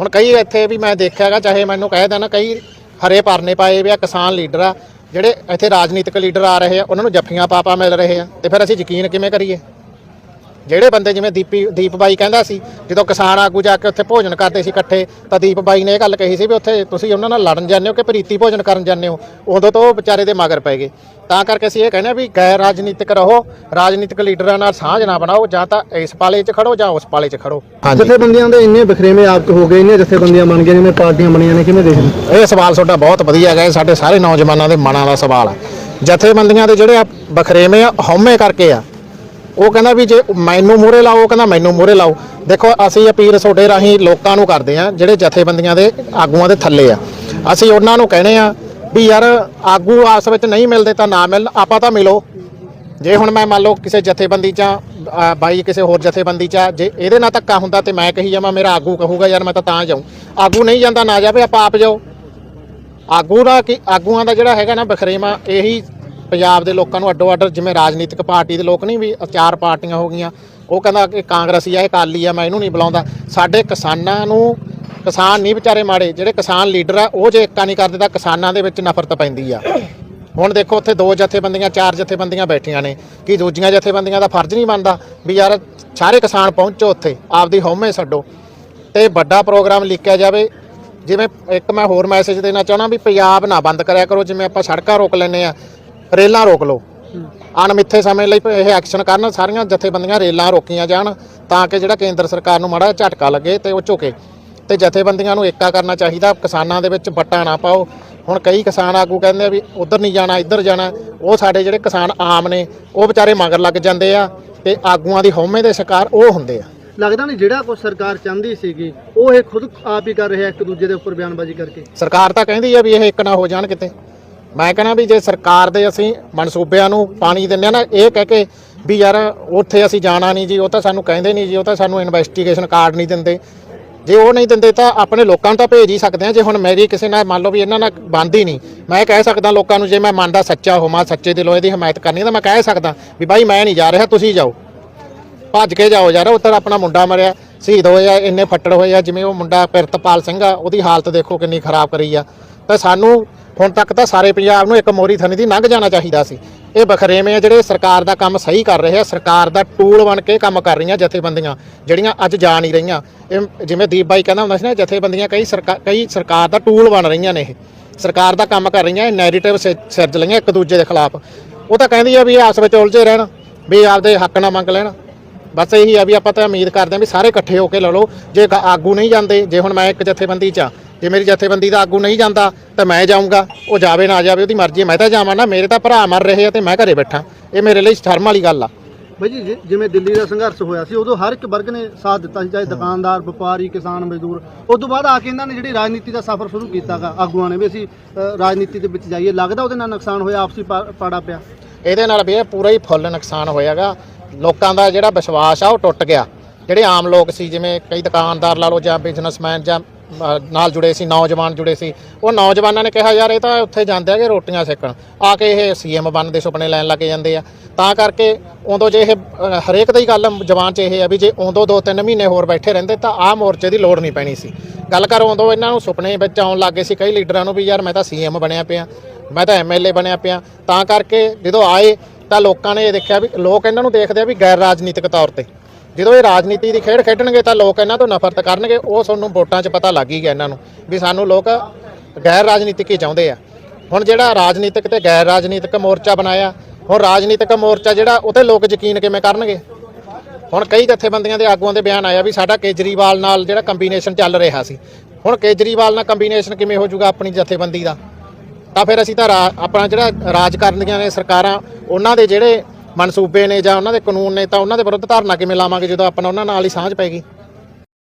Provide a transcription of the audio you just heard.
ਹੁਣ ਕਈ ਇੱਥੇ ਵੀ ਮੈਂ ਦੇਖਿਆ ਦੇਖਿਆਗਾ ਚਾਹੇ ਮੈਨੂੰ ਕਹਿ ਦੇਣਾ, ਕਈ ਹਰੇ ਪਰਨੇ ਪਾਏ ਵੀ ਆ, ਕਿਸਾਨ ਲੀਡਰ ਆ, ਜਿਹੜੇ ਇੱਥੇ ਰਾਜਨੀਤਿਕ ਲੀਡਰ ਆ ਰਹੇ ਆ, ਉਹਨਾਂ ਨੂੰ ਜੱਫੀਆਂ ਪਾਪਾ ਮਿਲ ਰਹੇ ਆ, ਤੇ ਫਿਰ ਅਸੀਂ ਯਕੀਨ ਕਿਵੇਂ ਕਰੀਏ? ਜਿਹੜੇ ਬੰਦੇ ਜਿਵੇਂ ਦੀਪੀ ਦੀਪ ਬਾਈ ਕਹਿੰਦਾ ਸੀ ਜਦੋਂ ਕਿਸਾਨ ਆਗੂ ਜਾ ਕੇ ਉੱਥੇ ਭੋਜਨ ਕਰਦੇ ਸੀ ਇਕੱਠੇ ਤਾਂ ਦੀਪ ਬਾਈ ਨੇ ਇਹ ਗੱਲ ਕਹੀ ਸੀ ਵੀ ਉੱਥੇ ਤੁਸੀਂ ਉਹਨਾਂ ਨਾਲ ਲੜਨ ਜਾਂਦੇ ਹੋ ਕਿ ਪ੍ਰੀਤੀ ਭੋਜਨ ਕਰਨ ਜਾਂਦੇ ਹੋ? ਉਦੋਂ ਤੋਂ ਉਹ ਵਿਚਾਰੇ ਦੇ ਮਗਰ ਪੈ ਗਏ। ਤਾਂ ਕਰਕੇ ਅਸੀਂ ਇਹ ਕਹਿੰਦੇ ਆ ਵੀ ਗੈਰ ਰਾਜਨੀਤਿਕ ਰਹੋ ਰਾਜਨੀਤਿਕ ਲੀਡਰਾਂ ਨਾਲ ਸਾਂਝ ਨਾ ਬਣਾਓ ਜਾਂ ਤਾਂ ਇਸ ਪਾਲੇ 'ਚ ਖੜੋ ਜਾਂ ਉਸ ਪਾਲੇ 'ਚ ਖੜੋ। ਜਥੇਬੰਦੀਆਂ ਦੇ ਇੰਨੇ ਬਖਰੇਵੇਂ ਆਪ 'ਚ ਹੋ ਗਏ ਇੰਨੀਆਂ ਜਥੇਬੰਦੀਆਂ ਬਣ ਗਈਆਂ ਜਿਵੇਂ ਪਾਰਟੀਆਂ ਬਣੀਆਂ ਨੇ ਕਿਵੇਂ ਦੇਖਦੇ ਇਹ ਸਵਾਲ ਤੁਹਾਡਾ ਬਹੁਤ ਵਧੀਆ ਹੈਗਾ ਸਾਡੇ ਸਾਰੇ ਨੌਜਵਾਨਾਂ ਦੇ ਮਨਾਂ ਦਾ ਸਵਾਲ ਆ। ਜਥੇਬੰਦੀਆਂ ਦੇ ਜਿਹੜੇ ਆ ਬਖਰੇਵੇਂ ਆ ਹਉਮੈ ਕਰਕੇ ਆ ਉਹ ਕਹਿੰਦਾ ਵੀ ਜੇ ਮੈਨੂੰ ਮੂਹਰੇ ਲਾਓ ਉਹ ਕਹਿੰਦਾ ਮੈਨੂੰ ਮੂਹਰੇ ਲਾਓ। ਦੇਖੋ ਅਸੀਂ ਅਪੀਲ ਤੁਹਾਡੇ ਰਾਹੀਂ ਲੋਕਾਂ ਨੂੰ ਕਰਦੇ ਆ ਜਿਹੜੇ ਜਥੇਬੰਦੀਆਂ ਦੇ ਆਗੂਆਂ ਦੇ ਥੱਲੇ ਆ। ਅਸੀਂ ਉਹਨਾਂ ਨੂੰ ਕਹਿੰਦੇ ਆ ਵੀ ਯਾਰ ਆਗੂ ਆਸ ਵਿੱਚ ਨਹੀਂ ਮਿਲਦੇ ਤਾਂ ਨਾ ਮਿਲ ਆਪਾਂ ਤਾਂ ਮਿਲੋ। ਜੇ ਹੁਣ ਮੈਂ ਮੰਨ ਲਓ ਕਿਸੇ ਜਥੇਬੰਦੀ ਚ ਆ, ਬਾਈ ਕਿਸੇ ਹੋਰ ਜਥੇਬੰਦੀ ਚ ਆ, ਜੇ ਇਹਦੇ ਨਾਲ ਧੱਕਾ ਹੁੰਦਾ ਤੇ ਮੈਂ ਕਹੀ ਜਾਵਾਂ ਮੇਰਾ ਆਗੂ ਕਹੂਗਾ ਯਾਰ ਮੈਂ ਤਾਂ ਤਾਂ ਜਾਊਂ। ਆਗੂ ਨਹੀਂ ਜਾਂਦਾ ਨਾ ਜਾਵੇ ਆਪਾਂ ਆਪ ਜਾਓ। ਆਗੂ ਦਾ ਕਿ ਆਗੂਆਂ ਦਾ ਜਿਹੜਾ ਹੈਗਾ ਨਾ ਬਖਰੇਵਾ ਇਹੀ ਪੰਜਾਬ ਦੇ ਲੋਕਾਂ ਨੂੰ ਅੱਡੋ ਅੱਡ ਜਿਵੇਂ ਰਾਜਨੀਤਿਕ ਪਾਰਟੀ ਦੇ ਲੋਕ ਨਹੀਂ ਵੀ ਚਾਰ ਪਾਰਟੀਆਂ ਹੋ ਗਈਆਂ। ਉਹ ਕਹਿੰਦਾ ਕਿ ਕਾਂਗਰਸੀ ਆ, ਇਹ ਅਕਾਲੀ ਆ, ਮੈਂ ਇਹਨੂੰ ਨਹੀਂ ਬੁਲਾਉਂਦਾ। ਸਾਡੇ ਕਿਸਾਨਾਂ ਨੂੰ, ਕਿਸਾਨ ਨਹੀਂ ਵਿਚਾਰੇ ਮਾੜੇ, ਜਿਹੜੇ ਕਿਸਾਨ ਲੀਡਰ ਆ, ਉਹ ਜੇ ਏਕਾ ਨਹੀਂ ਕਰਦੇ ਤਾਂ ਕਿਸਾਨਾਂ ਦੇ ਵਿੱਚ ਨਫ਼ਰਤ ਪੈਂਦੀ ਆ। ਹੁਣ ਦੇਖੋ ਉੱਥੇ ਦੋ ਜਥੇਬੰਦੀਆਂ, ਚਾਰ ਜਥੇਬੰਦੀਆਂ ਬੈਠੀਆਂ ਨੇ। ਕਿ ਦੂਜੀਆਂ ਜਥੇਬੰਦੀਆਂ ਦਾ ਫਰਜ਼ ਨਹੀਂ ਬਣਦਾ ਵੀ ਯਾਰ ਸਾਰੇ ਕਿਸਾਨ ਪਹੁੰਚੋ ਉੱਥੇ, ਆਪਦੀ ਹਉਮੈ ਛੱਡੋ। ਤੇ ਵੱਡਾ ਪ੍ਰੋਗਰਾਮ ਲਿਖਿਆ ਜਾਵੇ, ਜਿਵੇਂ ਇੱਕ ਮੈਂ ਹੋਰ ਮੈਸੇਜ ਦੇਣਾ ਚਾਹਣਾ ਵੀ ਪੰਜਾਬ ਨਾ ਬੰਦ ਕਰਿਆ ਕਰੋ, ਜਿਵੇਂ ਆਪਾਂ ਸੜਕਾਂ ਰੋਕ ਲੈਨੇ ਆ ਰੇਲਾਂ ਰੋਕ ਲਓ। ਅਣਮਿੱਥੇ ਸਮੇਂ ਲਈ ਇਹ ਐਕਸ਼ਨ ਕਰਨ ਸਾਰੀਆਂ ਜਥੇਬੰਦੀਆਂ ਰੇਲਾਂ ਰੋਕੀਆਂ ਜਾਣ ਤਾਂ ਕਿ ਜਿਹੜਾ ਕੇਂਦਰ ਸਰਕਾਰ ਨੂੰ ਮਾੜਾ ਝਟਕਾ ਲੱਗੇ ਤੇ ਉਹ ਝੁਕੇ। ਤੇ ਜਥੇਬੰਦੀਆਂ ਨੂੰ ਏਕਾ ਕਰਨਾ ਚਾਹੀਦਾ ਕਿਸਾਨਾਂ ਦੇ ਵਿੱਚ ਵੱਟਾਂ ਨਾ ਪਾਓ। ਹੁਣ ਕਈ ਕਿਸਾਨ ਆਗੂ ਕਹਿੰਦੇ ਆ ਵੀ ਉਧਰ ਨਹੀਂ ਜਾਣਾ ਇੱਧਰ ਜਾਣਾ ਉਹ ਸਾਡੇ ਜਿਹੜੇ ਕਿਸਾਨ ਆਮ ਨੇ ਉਹ ਵਿਚਾਰੇ ਮਗਰ ਲੱਗ ਜਾਂਦੇ ਆ ਤੇ ਆਗੂਆਂ ਦੀ ਹਉਮੈ ਦੇ ਸ਼ਿਕਾਰ ਉਹ ਹੁੰਦੇ ਆ। ਲੱਗਦਾ ਨਹੀਂ ਜਿਹੜਾ ਕੁਝ ਸਰਕਾਰ ਚਾਹੁੰਦੀ ਸੀਗੀ ਉਹ ਇਹ ਖੁਦ ਆਪ ਹੀ ਕਰ ਰਿਹਾ ਇੱਕ ਦੂਜੇ ਦੇ ਉੱਪਰ ਬਿਆਨਬਾਜ਼ੀ ਕਰਕੇ? ਸਰਕਾਰ ਤਾਂ ਕਹਿੰਦੀ ਆ ਵੀ ਇਹ ਇੱਕ ਨਾ ਹੋ ਜਾਣ ਕਿਤੇ। ਮੈਂ ਕਹਿੰਦਾ ਵੀ ਜੇ ਸਰਕਾਰ ਦੇ ਅਸੀਂ ਮਨਸੂਬਿਆਂ ਨੂੰ ਪਾਣੀ ਦਿੰਦੇ ਆ ਨਾ, ਇਹ ਕਹਿ ਕੇ ਵੀ ਯਾਰ ਉੱਥੇ ਅਸੀਂ ਜਾਣਾ ਨਹੀਂ ਜੀ, ਉਹ ਤਾਂ ਸਾਨੂੰ ਕਹਿੰਦੇ ਨਹੀਂ ਜੀ, ਉਹ ਤਾਂ ਸਾਨੂੰ ਇਨਵੈਸਟੀਗੇਸ਼ਨ ਕਾਰਡ ਨਹੀਂ ਦਿੰਦੇ। ਜੇ ਉਹ ਨਹੀਂ ਦਿੰਦੇ ਤਾਂ ਆਪਣੇ ਲੋਕਾਂ ਨੂੰ ਤਾਂ ਭੇਜ ਹੀ ਸਕਦੇ ਆ, ਜੇ ਹੁਣ ਮੇਰੀ ਕਿਸੇ ਨਾਲ ਮੰਨ ਲਓ ਵੀ ਇਹਨਾਂ ਨਾਲ ਬੰਦ ਹੀ ਨਹੀਂ, ਮੈਂ ਕਹਿ ਸਕਦਾ ਲੋਕਾਂ ਨੂੰ ਜੇ ਮੈਂ ਮੰਨਦਾ ਸੱਚਾ ਹੋਵਾਂ, ਸੱਚੇ ਦਿਲੋਂ ਇਹਦੀ ਹਮਾਇਤ ਕਰਨੀ ਤਾਂ ਮੈਂ ਕਹਿ ਸਕਦਾ ਵੀ ਬਾਈ ਮੈਂ ਨਹੀਂ ਜਾ ਰਿਹਾ, ਤੁਸੀਂ ਜਾਓ। ਭੱਜ ਕੇ ਜਾਓ ਯਾਰ, ਉੱਧਰ ਆਪਣਾ ਮੁੰਡਾ ਮਰਿਆ, ਸ਼ਹੀਦ ਹੋਏ ਆ ਇੰਨੇ ਫੱਟੜ ਹੋਏ ਆ, ਜਿਵੇਂ ਉਹ ਮੁੰਡਾ ਪਿਰਤਪਾਲ ਸਿੰਘ ਆ, ਉਹਦੀ ਹਾਲਤ ਦੇਖੋ ਕਿੰਨੀ ਖਰਾਬ ਕਰੀ ਆ। ਤਾਂ ਸਾਨੂੰ ਹੁਣ ਤੱਕ ਤਾਂ ਸਾਰੇ ਪੰਜਾਬ ਨੂੰ ਇੱਕ ਮੋਰੀ ਥਣੀ ਦੀ ਲੰਘ ਜਾਣਾ ਚਾਹੀਦਾ ਸੀ। ਇਹ ਬਖਰੇਵੇਂ ਆ ਜਿਹੜੇ ਸਰਕਾਰ ਦਾ ਕੰਮ ਸਹੀ ਕਰ ਰਹੇ ਆ, ਸਰਕਾਰ ਦਾ ਟੂਲ ਬਣ ਕੇ ਕੰਮ ਕਰ ਰਹੀਆਂ ਜਥੇਬੰਦੀਆਂ, ਜਿਹੜੀਆਂ ਅੱਜ ਜਾ ਨਹੀਂ ਰਹੀਆਂ। ਇਹ ਜਿਵੇਂ ਦੀਪ ਬਾਈ ਕਹਿੰਦਾ ਹੁੰਦਾ ਸੀ ਨਾ, ਜਥੇਬੰਦੀਆਂ ਕਈ ਸਰਕਾਰ ਕਈ ਸਰਕਾਰ ਦਾ ਟੂਲ ਬਣ ਰਹੀਆਂ ਨੇ ਇਹ। ਸਰਕਾਰ ਦਾ ਕੰਮ ਕਰ ਰਹੀਆਂ, ਇਹ ਨੈਰੇਟਿਵ ਸਿਰਜ ਲਈਆਂ ਇੱਕ ਦੂਜੇ ਦੇ ਖਿਲਾਫ। ਉਹ ਤਾਂ ਕਹਿੰਦੀ ਆ ਵੀ ਇਹ ਆਪਸ ਵਿੱਚ ਉਲਝੇ ਰਹਿਣ, ਵੀ ਆਪਦੇ ਹੱਕ ਨਾ ਮੰਗ ਲੈਣ। ਬਸ ਇਹੀ ਆ ਵੀ ਆਪਾਂ ਤਾਂ ਉਮੀਦ ਕਰਦੇ ਹਾਂ ਵੀ ਸਾਰੇ ਇਕੱਠੇ ਹੋ ਕੇ ਲੜ ਲਓ। ਜੇ ਆਗੂ ਨਹੀਂ ਜਾਂਦੇ, ਜੇ ਹੁਣ ਮੈਂ ਇੱਕ ਜਥੇਬੰਦੀ 'ਚ ਆ ਜੇ ਮੇਰੀ ਜਥੇਬੰਦੀ ਦਾ ਆਗੂ ਨਹੀਂ ਜਾਂਦਾ ਤਾਂ ਮੈਂ ਜਾਊਂਗਾ। ਉਹ ਜਾਵੇ ਨਾ ਜਾਵੇ ਉਹਦੀ ਮਰਜ਼ੀ ਹੈ, ਮੈਂ ਤਾਂ ਜਾਵਾਂ ਨਾ ਮੇਰੇ ਤਾਂ ਭਰਾ ਮਰ ਰਹੇ ਆ ਤੇ ਮੈਂ ਘਰੇ ਬੈਠਾ। ਇਹ ਮੇਰੇ ਲਈ ਸ਼ਰਮ ਵਾਲੀ ਗੱਲ ਆ। ਬਾਈ ਜੀ ਜਿ- ਜਿਵੇਂ ਦਿੱਲੀ ਦਾ ਸੰਘਰਸ਼ ਹੋਇਆ ਸੀ ਉਦੋਂ ਹਰ ਇੱਕ ਵਰਗ ਨੇ ਸਾਥ ਦਿੱਤਾ ਸੀ ਚਾਹੇ ਦੁਕਾਨਦਾਰ ਵਪਾਰੀ ਕਿਸਾਨ ਮਜ਼ਦੂਰ। ਉਸ ਤੋਂ ਬਾਅਦ ਆ ਕੇ ਇਹਨਾਂ ਨੇ ਜਿਹੜੀ ਰਾਜਨੀਤੀ ਦਾ ਸਫ਼ਰ ਸ਼ੁਰੂ ਕੀਤਾਗਾ ਆਗੂਆਂ ਨੇ ਵੀ ਅਸੀਂ ਅ, ਰਾਜਨੀਤੀ ਦੇ ਵਿੱਚ ਜਾਈਏ। ਲੱਗਦਾ ਉਹਦੇ ਨਾਲ ਨੁਕਸਾਨ ਹੋਇਆ ਆਪਸੀ ਪਾ- ਪਾੜਾ ਪਿਆ। ਇਹਦੇ ਨਾਲ ਵੀ ਇਹ ਪੂਰਾ ਹੀ ਫੁੱਲ ਨੁਕਸਾਨ ਹੋਇਆਗਾ। ਲੋਕਾਂ ਦਾ ਜਿਹੜਾ ਵਿਸ਼ਵਾਸ ਆ ਉਹ ਟੁੱਟ ਗਿਆ। ਜਿਹੜੇ ਆਮ ਲੋਕ ਸੀ ਜਿਵੇਂ ਕਈ ਦੁਕਾਨਦਾਰ ਲਾ ਲਓ ਜਾਂ ਬਿਜ਼ਨਸਮੈਨ ਜਾਂ ਨਾਲ ਜੁੜੇ ਸੀ, ਨੌਜਵਾਨ ਜੁੜੇ ਸੀ। ਉਹ ਨੌਜਵਾਨਾਂ ਨੇ ਕਿਹਾ, ਯਾਰ, ਇਹ ਤਾਂ ਉੱਥੇ ਜਾਂਦੇ ਆ ਕਿ ਰੋਟੀਆਂ ਸੇਕਣ। ਆ ਕੇ ਇਹ ਸੀਐਮ ਬਣਨ ਦੇ ਸੁਪਨੇ ਲੈਣ ਲੱਗ ਜਾਂਦੇ ਆ। ਤਾਂ ਕਰਕੇ ਉਦੋਂ ਜੇ ਇਹ ਹਰੇਕ ਦੀ ਗੱਲ ਜਵਾਨ 'ਚ ਇਹ ਆ ਵੀ ਜੇ ਉਦੋਂ ਦੋ ਤਿੰਨ ਮਹੀਨੇ ਹੋਰ ਬੈਠੇ ਰਹਿੰਦੇ ਤਾਂ ਆਹ ਮੋਰਚੇ ਦੀ ਲੋੜ ਨਹੀਂ ਪੈਣੀ ਸੀ। ਗੱਲ ਕਰ, ਉਦੋਂ ਇਹਨਾਂ ਨੂੰ ਸੁਪਨੇ ਵਿੱਚ ਆਉਣ ਲੱਗੇ ਸੀ ਕਈ ਲੀਡਰਾਂ ਨੂੰ ਵੀ, ਯਾਰ, ਮੈਂ ਤਾਂ ਸੀਐਮ ਬਣਿਆ ਪਿਆ। ਮੈਂ ਤਾਂ ਐਮਐਲਏ ਬਣਿਆ ਪਿਆ। ਤਾਂ ਕਰਕੇ ਜਦੋਂ ਆਏ ਤਾਂ ਲੋਕਾਂ ਨੇ ਇਹ ਦੇਖਿਆ ਵੀ, ਲੋਕ ਇਹਨਾਂ ਨੂੰ ਦੇਖਦੇ ਆ ਵੀ ਗੈਰ ਰਾਜਨੀਤਿਕ ਤੌਰ ਤੇ। ਜਦੋਂ ਇਹ ਰਾਜਨੀਤੀ ਦੀ ਖੇਡ ਖੇਡਣਗੇ ਤਾਂ ਲੋਕ ਇਹਨਾਂ ਤੋਂ ਨਫ਼ਰਤ ਕਰਨਗੇ, ਉਹ ਤੁਹਾਨੂੰ ਵੋਟਾਂ 'ਚ ਪਤਾ ਲੱਗ ਹੀ ਗਿਆ ਇਹਨਾਂ ਨੂੰ ਵੀ ਸਾਨੂੰ ਲੋਕ ਗੈਰ ਰਾਜਨੀਤਿਕ ਹੀ ਚਾਹੁੰਦੇ ਆ। ਹੁਣ ਜਿਹੜਾ ਰਾਜਨੀਤਿਕ ਤੇ ਗੈਰ ਰਾਜਨੀਤਿਕ ਮੋਰਚਾ ਬਣਾਇਆ, ਹੁਣ ਰਾਜਨੀਤਿਕ ਮੋਰਚਾ ਜਿਹੜਾ ਉਹ ਤੇ ਲੋਕ ਯਕੀਨ ਕਿਵੇਂ ਕਰਨਗੇ? ਹੁਣ ਕਈ ਜਥੇਬੰਦੀਆਂ ਦੇ ਆਗੂਆਂ ਦੇ ਬਿਆਨ ਆਇਆ ਵੀ ਸਾਡਾ ਕੇਜਰੀਵਾਲ ਨਾਲ ਜਿਹੜਾ ਕੰਬੀਨੇਸ਼ਨ ਚੱਲ ਰਿਹਾ ਸੀ। ਹੁਣ ਕੇਜਰੀਵਾਲ ਨਾਲ ਕੰਬੀਨੇਸ਼ਨ ਕਿਵੇਂ ਹੋ ਜਾਊਗਾ ਆਪਣੀ ਜਥੇਬੰਦੀ ਦਾ? ਤਾਂ ਫਿਰ ਅਸੀਂ ਤਾਂ ਰਾ- ਆਪਣਾ ਜਿਹੜਾ ਰਾਜ ਕਰਨ ਦੀਆਂ ਨੇ ਸਰਕਾਰਾਂ, ਉਹਨਾਂ ਦੇ ਜਿਹੜੇ ਮਨਸੂਬੇ ਨੇ ਜਾਂ ਉਹਨਾਂ ਦੇ ਕਾਨੂੰਨ ਨੇ ਤਾਂ ਉਹਨਾਂ ਦੇ ਵਿਰੁੱਧ ਧਾਰਨਾ ਕਿਵੇਂ ਲਾਵਾਂਗੇ ਜਦੋਂ ਆਪਣਾ ਉਹਨਾਂ ਨਾਲ ਹੀ ਸਾਂਝ ਪੈ ਗਈ?